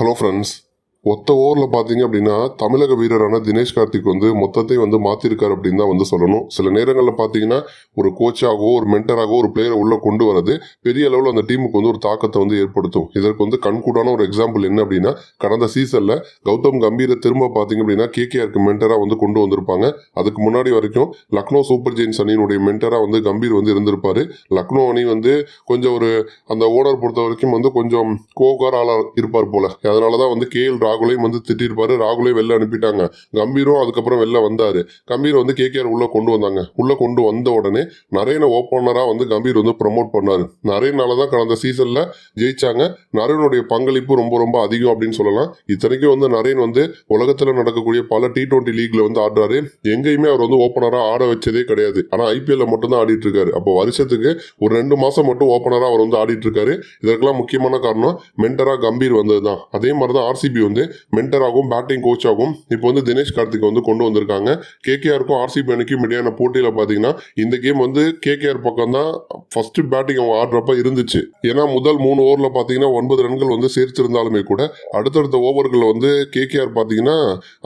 Hello, friends. ஒத்த ஓவரில் பார்த்தீங்க அப்படின்னா தமிழக வீரரான தினேஷ் கார்த்திக் வந்து மொத்தத்தை வந்து மாற்றிருக்காரு அப்படின்னு தான் வந்து சொல்லணும். சில நேரங்களில் பார்த்தீங்கன்னா ஒரு கோச்சாகவோ ஒரு மென்டராகவோ ஒரு பிளேயரை உள்ளே கொண்டு வரது பெரிய அளவில் அந்த டீமுக்கு வந்து ஒரு தாக்கத்தை வந்து ஏற்படுத்தும். இதற்கு வந்து கண்கூடான ஒரு எக்ஸாம்பிள் என்ன அப்படின்னா கடந்த சீசனில் கௌதம் கம்பீரை திரும்ப பார்த்தீங்க அப்படின்னா கேகேஆருக்கு மென்டராக வந்து கொண்டு வந்திருப்பாங்க. அதுக்கு முன்னாடி வரைக்கும் லக்னோ சூப்பர் ஜெயின்ஸ் அணியினுடைய மென்டராக வந்து கம்பீர் வந்து இருந்திருப்பார். லக்னோ அணி வந்து கொஞ்சம் ஒரு அந்த ஓனர் பொறுத்த வரைக்கும் வந்து கொஞ்சம் கோகார ஆளாக இருப்பார் போல. அதனால தான் வந்து கேஎல் ராகுலையும் வந்து திட்டிருப்பாரு. ராகுலையும் வெளில அனுப்பிட்டாங்க. கம்பீரும் அதுக்கப்புறம் வெளில வந்தாரு. கம்பீர் வந்து கேகேஆர் உள்ள கொண்டு வந்தாங்க. உள்ள கொண்டு வந்த உடனே நரேனை ஓப்பனரா வந்து கம்பீர் வந்து ப்ரொமோட் பண்ணாரு. நரேனால தான் கடந்த சீசன்ல ஜெயிச்சாங்க. நரேனுடைய பங்களிப்பு ரொம்ப ரொம்ப அதிகம் அப்படின்னு சொல்லலாம். இத்தனைக்கும் வந்து நரேன் வந்து உலகத்துல நடக்கக்கூடிய பல டி டுவெண்ட்டி லீக்ல வந்து ஆடுறாரு. எங்கேயுமே அவர் வந்து ஓப்பனரா ஆட வச்சதே கிடையாது. ஆனா ஐபிஎல்ல மட்டும் தான் ஆடிட்டு இருக்காரு. அப்போ வருஷத்துக்கு ஒரு ரெண்டு மாசம் மட்டும் ஓப்பனரா அவர் வந்து ஆடிட்டு இருக்காரு. இதற்கெல்லாம் முக்கியமான காரணம் மென்டரா கம்பீர் வந்தது தான் அதே மாதிரி தான் ஆர்சிபி வந்து மென்டராகவும் பேட்டிங் கோச்சாகவும் இப்போ வந்து தினேஷ் கார்த்திக் வந்து கொண்டு வந்திருக்காங்க. கேகேஆருக்கும் ஆர்சிபி அணிக்கும் இடையான போட்டியில் பார்த்தீங்கன்னா இந்த கேம் வந்து கேகேஆர் பக்கம் தான் ஃபர்ஸ்ட் பேட்டிங் அவங்க ஆடுறப்ப இருந்துச்சு. ஏன்னா முதல் மூணு ஓவரில் பார்த்தீங்கன்னா ஒன்பது ரன்கள் வந்து சேர்த்திருந்தாலுமே கூட அடுத்தடுத்த ஓவர்களில் வந்து கேகேஆர் பார்த்தீங்கன்னா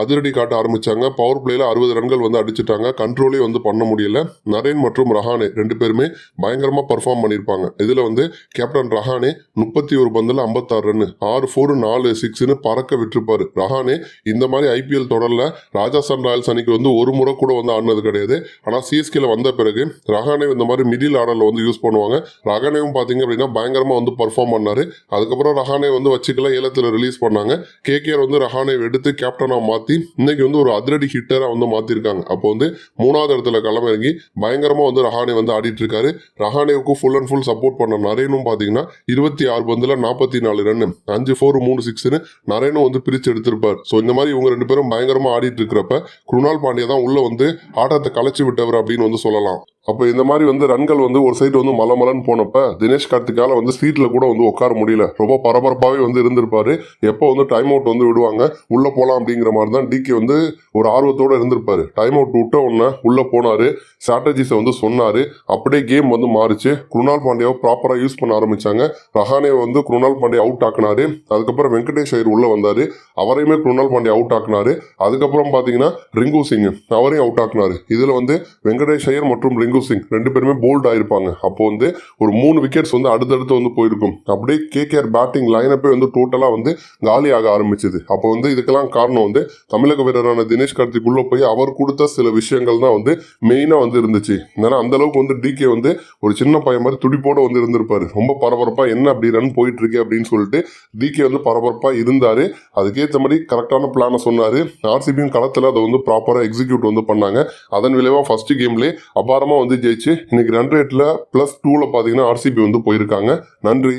அதிரடி காட்ட ஆரம்பிச்சாங்க. பவர் பிளேயில் அறுபது ரன்கள் வந்து அடிச்சிட்டாங்க. கண்ட்ரோலே வந்து பண்ண முடியல. நரேன் மற்றும் ரஹானே ரெண்டு பேருமே பயங்கரமாக பர்ஃபார்ம் பண்ணியிருப்பாங்க இதில் வந்து கேப்டன் ரஹானே முப்பத்தி ஒரு பந்தில் ஐம்பத்தாறு ரன் ஆறு ஃபோர் நாலு சிக்ஸ்னு பறக்க விட்டுருப்பாரு. ரஹானே இந்த மாதிரி ஐபிஎல் தொடரில் ராஜஸ்தான் ராயல்ஸ் அணிக்கு வந்து ஒரு முறை கூட வந்து ஆடினது கிடையாது. ஆனால் சிஎஸ்கேல வந்த பிறகு ரஹானே இந்த மாதிரி மிடில் ஆர்டரில் வந்து யூஸ் பண்ணுவாங்க. ரஹானேவும் பார்த்தீங்க அப்படின்னா பயங்கரமாக வந்து பர்ஃபார்ம் பண்ணார். அதுக்கப்புறம் ரஹானே வந்து வச்சுக்கல ஏலத்தில் ரிலீஸ் பண்ணாங்க. கேகேஆர் வந்து ரஹானே எடுத்து கேப்டனாக மாற்றி இன்னைக்கு வந்து ஒரு அதிரடி ஹிட்டராக வந்து மாற்றிருக்காங்க அப்போ வந்து மூணாவது இடத்துல களமிறங்கி பயங்கரமாக வந்து ரஹானே வந்து ஆடிட்டு இருக்காரு ரஹானேவுக்கு ஃபுல் அண்ட் ஃபுல் சப்போர்ட் பண்ண நரேனும் பார்த்தீங்கன்னா இருபத்தி ஆறு பந்தில் நாற்பத்தி நாலு ரன் அஞ்சு ஃபோர் மூணு சிக்ஸ்னு நரேனும் வந்து பிரித்து எடுத்திருப்பார். ஸோ இந்த மாதிரி இவங்க ரெண்டு பேரும் பயங்கரமாக ஆடிட்டு இருக்கிறப்ப குருணால் பாண்டியா தான் உள்ள வந்து ஆட்டத்தை கலைச்சு விட்டவர் அப்படின்னு வந்து சொல்லலாம். அப்போ இந்த மாதிரி வந்து ரன்கள் வந்து ஒரு சைடு வந்து மலை மலன்னு போனப்ப தினேஷ் கார்த்திகால வந்து சீட்டில் கூட வந்து உட்கார முடியல. ரொம்ப பரபரப்பாகவே வந்து இருந்திருப்பாரு. எப்போ வந்து டைம் அவுட் வந்து விடுவாங்க? உள்ள போகலாம் அப்படிங்கிற மாதிரி தான் டிகே வந்து ஒரு ஆர்வத்தோட இருந்திருப்பாரு. டைம் அவுட் விட்ட உடனே உள்ள போனாரு. ஸ்ட்ராட்டஜிஸை வந்து சொன்னாரு. அப்படியே கேம் வந்து மாறிச்சு. குருணால் பாண்டியாவை ப்ராப்பராக யூஸ் பண்ண ஆரம்பிச்சாங்க. ரஹானே வந்து குருணால் பாண்டியா அவுட் ஆக்குனாரு. அதுக்கப்புறம் வெங்கடேஷ் ஐயர் உள்ள வந்தாரு. அவரையுமே குருணால் பாண்டியா அவுட் ஆக்குனாரு. அதுக்கப்புறம் பார்த்தீங்கன்னா ரிங்கு சிங் அவரையும் அவுட் ஆக்குனாரு. இதில் வந்து வெங்கடேஷ் ஐயர் மற்றும் ரிங்கு சிங் ரெண்டு பேருமே போல்ட் ஆயிருப்பாங்க. அப்போ வந்து ஒரு மூணு விக்கெட்ஸ் வந்து அடுத்தடுத்து வந்து போயிருக்கும். அப்படியே கேகேஆர் பேட்டிங் லைனப்பே வந்து டோட்டலாக வந்து காலியாக ஆரம்பிச்சது. அப்போ வந்து இதுக்கெல்லாம் காரணம் வந்து தமிழக வீரரான தினேஷ் கார்த்திக் உள்ள போய் அவர் கொடுத்த சில விஷயங்கள் தான் வந்து மெயினாக வந்து இருந்துச்சு. ஏன்னா அந்த அளவுக்கு வந்து டிகே வந்து ஒரு சின்ன பையன் மாதிரி துடிப்போட வந்து இருந்திருப்பாரு. ரொம்ப பரபரப்பாக என்ன அப்படி ரன் போயிட்டு இருக்கு அப்படின்னு சொல்லிட்டு டிகே வந்து பரபரப்பாக இருந்தாரு. அதுக்கேற்ற மாதிரி கரெக்டான பிளானை சொன்னாரு. ஆர்சிபியும் களத்தில் அதை வந்து ப்ராப்பராக எக்ஸிக்யூட் வந்து பண்ணாங்க. அதன் விளைவாக ஃபர்ஸ்ட் கேம்லேயே அபாரமாக வந்து ஜெயிச்சு இன்னைக்கு ரன் ரேட்டில் ப்ளஸ் டூவில் பார்த்தீங்கன்னா ஆர்சிபி வந்து போயிருக்காங்க. நன்றி.